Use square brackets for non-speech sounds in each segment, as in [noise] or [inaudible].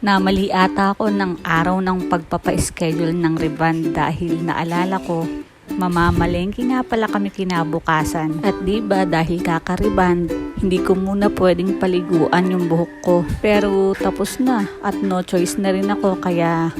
Namali ata ako ng araw ng pagpapa-schedule ng Revan dahil naalala ko, mamamalengke nga pala kami kinabukasan. At di ba dahil kakariban, hindi ko muna pwedeng paliguan yung buhok ko. Pero tapos na at no choice na rin ako kaya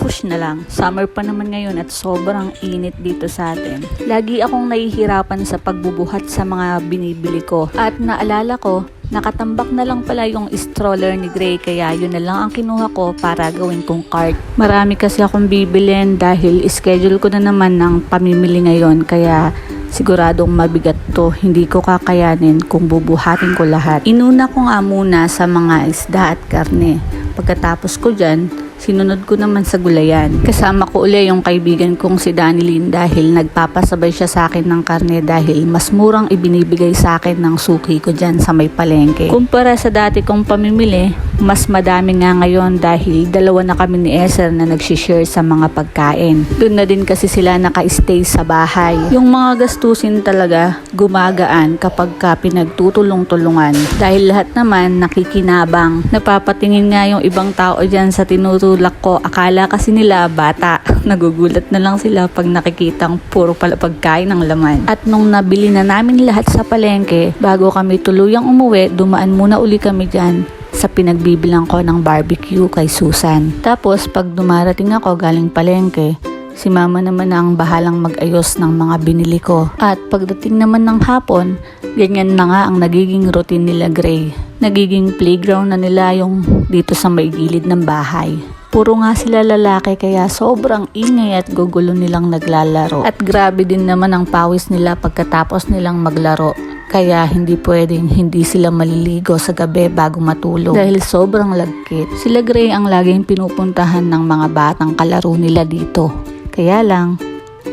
push na lang. Summer pa naman ngayon at sobrang init dito sa atin. Lagi akong nahihirapan sa pagbubuhat sa mga binibili ko. At naalala ko, nakatambak na lang pala yung stroller ni Gray kaya yun na lang ang kinuha ko para gawin kong cart. Marami kasi akong bibilin dahil schedule ko na naman ng pamimili ngayon kaya siguradong mabigat to. Hindi ko kakayanin kung bubuhatin ko lahat. Inuna ko nga muna sa mga isda at karne. Pagkatapos ko dyan, sinunod ko naman sa gulayan. Kasama ko uli yung kaibigan kong si Danilyn dahil nagpapasabay siya sa akin ng karne dahil mas murang ibinibigay sa akin ng suki ko dyan sa may palengke. Kumpara sa dati kong pamimili, mas madami nga ngayon dahil dalawa na kami ni Esther na nagsishare sa mga pagkain. Doon na din kasi sila naka-stay sa bahay. Yung mga gastusin talaga gumagaan kapag ka pinagtutulong-tulungan dahil lahat naman nakikinabang. Napapatingin nga yung ibang tao dyan sa tinutulak ko. Akala kasi nila bata. [laughs] Nagugulat na lang sila pag nakikitang puro pala pagkain ng laman. At nung nabili na namin lahat sa palengke, bago kami tuluyang umuwi, dumaan muna uli kami dyan sa pinagbibilang ko ng barbecue kay Susan. Tapos pag dumarating ako galing palengke, si mama naman na ang bahalang mag-ayos ng mga binili ko. At pagdating naman ng hapon, ganyan na nga ang nagiging routine nila Gray. Nagiging playground na nila yung dito sa may gilid ng bahay. Puro nga sila lalaki kaya sobrang ingay at gugulo nilang naglalaro. At grabe din naman ang pawis nila pagkatapos nilang maglaro. Kaya hindi pwedeng hindi sila maliligo sa gabi bago matulog dahil sobrang lagkit. Sila Gray ang laging pinupuntahan ng mga batang kalaro nila dito. Kaya lang,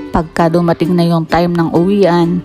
pagka dumating na yung time ng uwian,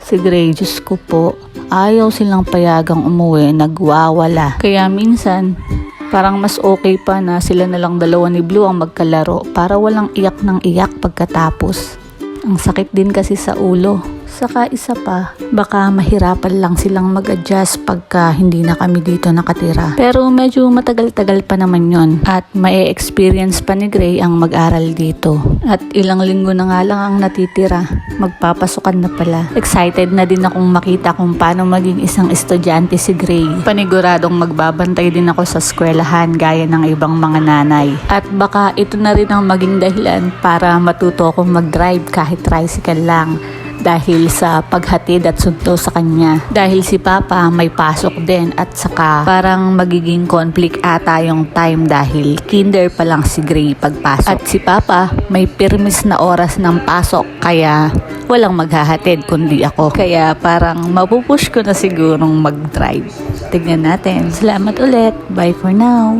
si Gray, Diyos ko po, ayaw silang payagang umuwi, nagwawala. Kaya minsan, parang mas okay pa na sila na lang dalawa ni Blue ang magkalaro para walang iyak ng iyak pagkatapos. Ang sakit din kasi sa ulo. Saka isa pa, baka mahirapan lang silang mag-adjust pagka hindi na kami dito nakatira. Pero medyo matagal-tagal pa naman yon at may experience pa ni Gray ang mag-aral dito. At ilang linggo na nga lang ang natitira. Magpapasukan na pala. Excited na din akong makita kung paano maging isang estudyante si Gray. Paniguradong magbabantay din ako sa eskwelahan gaya ng ibang mga nanay. At baka ito na rin ang maging dahilan para matuto akong mag-drive kahit tricycle lang dahil sa paghatid at sunto sa kanya. Dahil si Papa may pasok din at saka parang magiging conflict ata yung time dahil kinder pa lang si Gray pagpasok. At si Papa may permis na oras ng pasok kaya walang maghahatid kundi ako. Kaya parang mapupush ko na sigurong mag-drive. Tignan natin. Salamat ulit. Bye for now.